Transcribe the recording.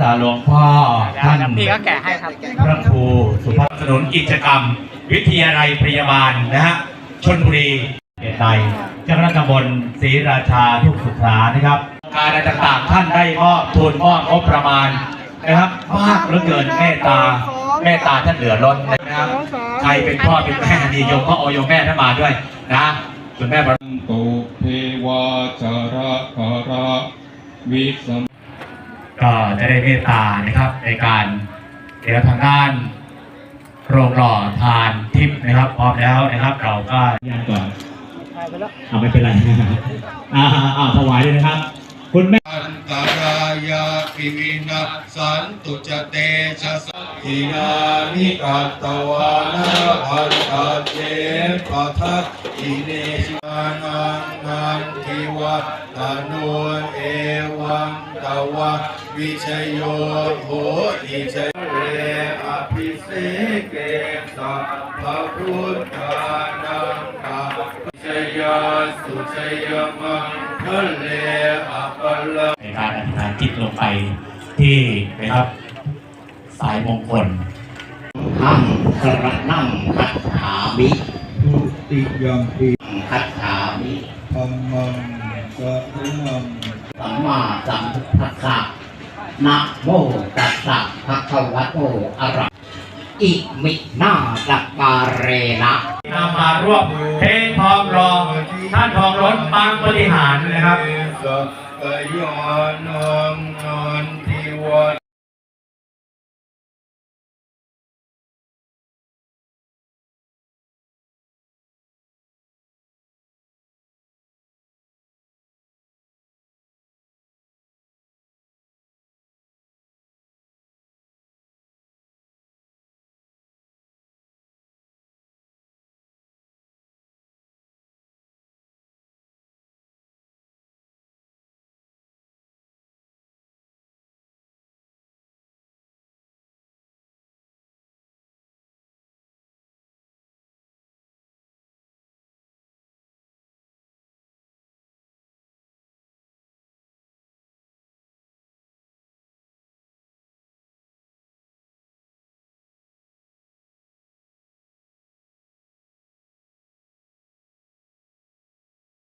ตาหลวงพ่อท่านเดี๋ยวพี่ก็แกะให้ครับพระครูสุภาพสนุนกิจกรรม วิทยาลัยพยาบาลนะฮะชนบุรีเกตไตเจ้าคณะตำบลศรีราชาทุกสุขานะครับ การอะไรต่างๆท่านได้มอบทุนมอบงบประมาณนะครับมากเหลือเกินเมตตาเมตตาท่านเหลือล้นนะครับใครเป็นพ่อเป็นแม่ดีโยมก็โอโยมแม่ท่านมาด้วยนะคุณแม่ประตุเทวาจาระภาระ วิสมก็จะได้เมตตานะครับในการเดี๋ยวทางด้านโรงหล่อทานทิพย์นะครับพร้อมแล้วนะครับเราก็ยันก่อนเอาไม่เป็นไรอ่าอ่าถวายเลยนะครับ คุณแม่อันตรายาปิวินัสสันตุจเตชะสัทินานิกัตตวานะพันตเจปัทัตอิเนชานังนันทิวัตโนเอ วะวิชยโยโหอิชยเรอภิเสเกสัพพะพุทธานังกาชยาสุชยมังคะเลอปะละในการอธิษฐานจิตลงไปที่นะครับ สายมงคลหังสรนังคัจฉามิทุติยัมปิคัจฉามิธรรมังสะนัง สัมมาสัมพุทธัสสะนะโมตัสสะภะคะวะโตอะระอิมินาตการเรนะนำมาร่วมเททองรองท่านทองล้นปางปฏิหารนะครับ